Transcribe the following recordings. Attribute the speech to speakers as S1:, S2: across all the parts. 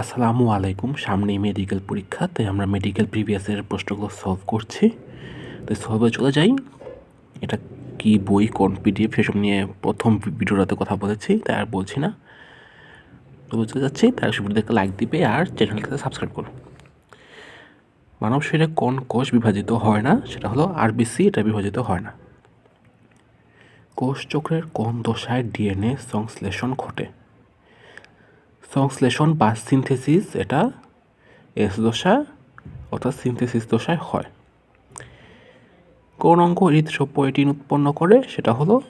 S1: আসসালামু আলাইকুম। সামনেই মেডিকেল পরীক্ষা, তাই আমরা মেডিকেল প্রিভিয়াসের প্রশ্নগুলো সলভ করছি। তো সলভে চলে যাই। এটা কি বই, কোন পিডিএফ সেসব নিয়ে প্রথম ভিডিওটাতে কথা বলেছি, তাই আর বলছি না। তো বুঝতে যাচ্ছি তার ভিডিওটাকে লাইক দিবে আর চ্যানেলটাকে সাবস্ক্রাইব করুন মানব শরীরে কোন কোষ বিভাজিত হয় না? সেটা হলো আরবিসি এটা বিভাজিত হয় না। কোষ চক্রের কোন দশায় ডিএনএ সংশ্লেষণ ঘটে? সংশ্লেষণ বা সিনথেসিস এটা এস দশা অর্থাৎ সিনথেসিস দশায় হয়। কোন অঙ্গ হৃদস্বপ্রোটিন উৎপন্ন করে? সেটা হলো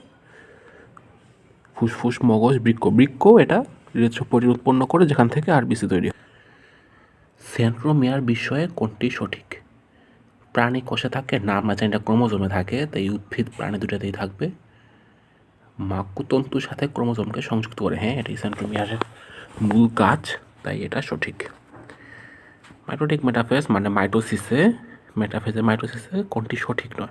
S1: ফুসফুস, মগজ, বৃক্ক। বৃক্ক এটা হৃদস্বপ্রোটিন উৎপন্ন করে যেখান থেকে আর আরবিসি তৈরি সেন্ট্রোমিয়ার বিষয়ে কোনটি সঠিক? প্রাণী কোষে থাকে, না, আমরা এটা ক্রোমোজোমে থাকে, তাই উদ্ভিদ প্রাণী দুটাতেই থাকবে। মাকুতন্তুর সাথে ক্রোমোজোমকে সংযুক্ত করে হ্যাঁ এটাই সেন্ট্রোমিয়ারের মূল কাজ, তাই এটা সঠিক। মাইটোটিক মেটাফেজ মানে মাইটোসিসে মেটাফেজে মাইটোসিসে কোনটি সঠিক নয়।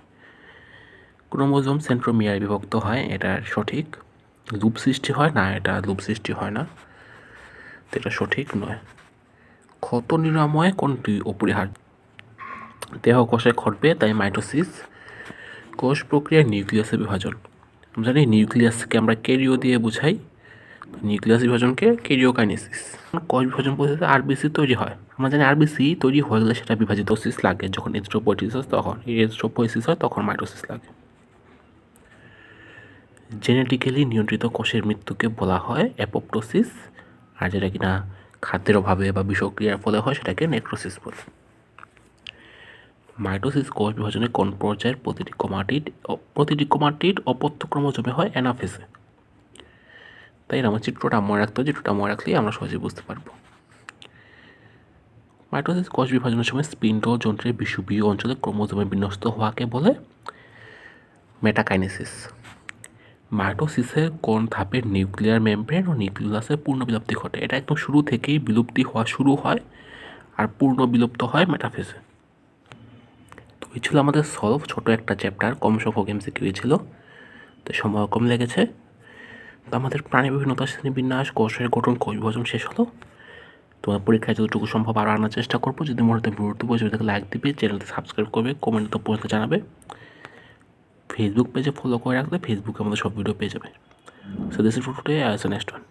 S1: ক্রোমোজোম সেন্ট্রোমিয়ায় বিভক্ত হয়, এটা সঠিক। লুপ সৃষ্টি হয়, না, এটা লুপ সৃষ্টি হয় না। এটা সঠিক নয়। ক্ষত নিরাময় কোনটি অপরিহার্য? দেহ কোষে ঘটবে, তাই মাইটোসিস কোষ প্রক্রিয়ার নিউক্লিয়াসের বিভাজন। জানি নিউক্লিয়াসকে আমরা কেরিও দিয়ে বুঝাই। নিউক্লিয়াস বিভাজনকে কেরিওকাইনেসিস কোষ বিভাজন পদ্ধতিতে আরবিসি তৈরি হয়। আমরা জানি আরবিসি তৈরি হয়ে গেলে সেটা বিভাজিত সিস লাগে। যখন এস্ট্রোপোয়েটিস তখন এস্ট্রোপোয়েসিস হয় তখন মাইটোসিস লাগে। জেনেটিক্যালি নিয়ন্ত্রিত কোষের মৃত্যুকে বলা হয় অ্যাপোপ্টোসিস। আর যেটা কিনা খাদ্যের অভাবে বা বিষক্রিয়ার ফলে হয় সেটাকে নেক্রোসিস বলে। মাইটোসিস কোষ বিভাজনে কোন পর্যায়ের প্রতিটি কমাটিড প্রতিটি কমাটিড অপত্য ক্রমজমে হয় অ্যানাফেসে। তাই আমার চিত্রটা মনে রাখতে চিত্রটা মনে রাখলেই আমরা সহজে বুঝতে পারব। মাইটোসিস কোষ বিভাজনের সময় স্পিন্ডল যন্ত্রের বিষুবীয় অঞ্চলে ক্রোমোজোমে বিন্যস্ত হওয়াকে বলে মেটাকাইনেসিস। মাইটোসিসের কোন ধাপের নিউক্লিয়ার মেমব্রেন ও নিউক্লিয়াসের পূর্ণ বিলুপ্তি ঘটে? এটা একদম শুরু থেকেই বিলুপ্তি হওয়া শুরু হয় আর পূর্ণ বিলুপ্ত হয় মেটাফেসে। তো এই ছিল আমাদের সলভ, ছোট একটা চ্যাপ্টার কম সংখ্যক এমসিকিউ ছিল। তো সময় কম লেগেছে। আমাদের প্রাণী বিভিন্নতা শ্রেণি বিন্যাস, কোষের গঠন, কোষ বিভাজন শেষ হলো। তোমার পরীক্ষায় যতটুকু সম্ভব আরও আনার চেষ্টা করব। যদি মনে হয় বসে দেখে লাইক দিবে চ্যানেলটি সাবস্ক্রাইব করবে কমেন্ট তো পর্যন্ত জানাবে। ফেসবুক পেজে ফলো করে রাখলে ফেসবুকে আমাদের সব ভিডিও পেয়ে যাবে। So this is today as next one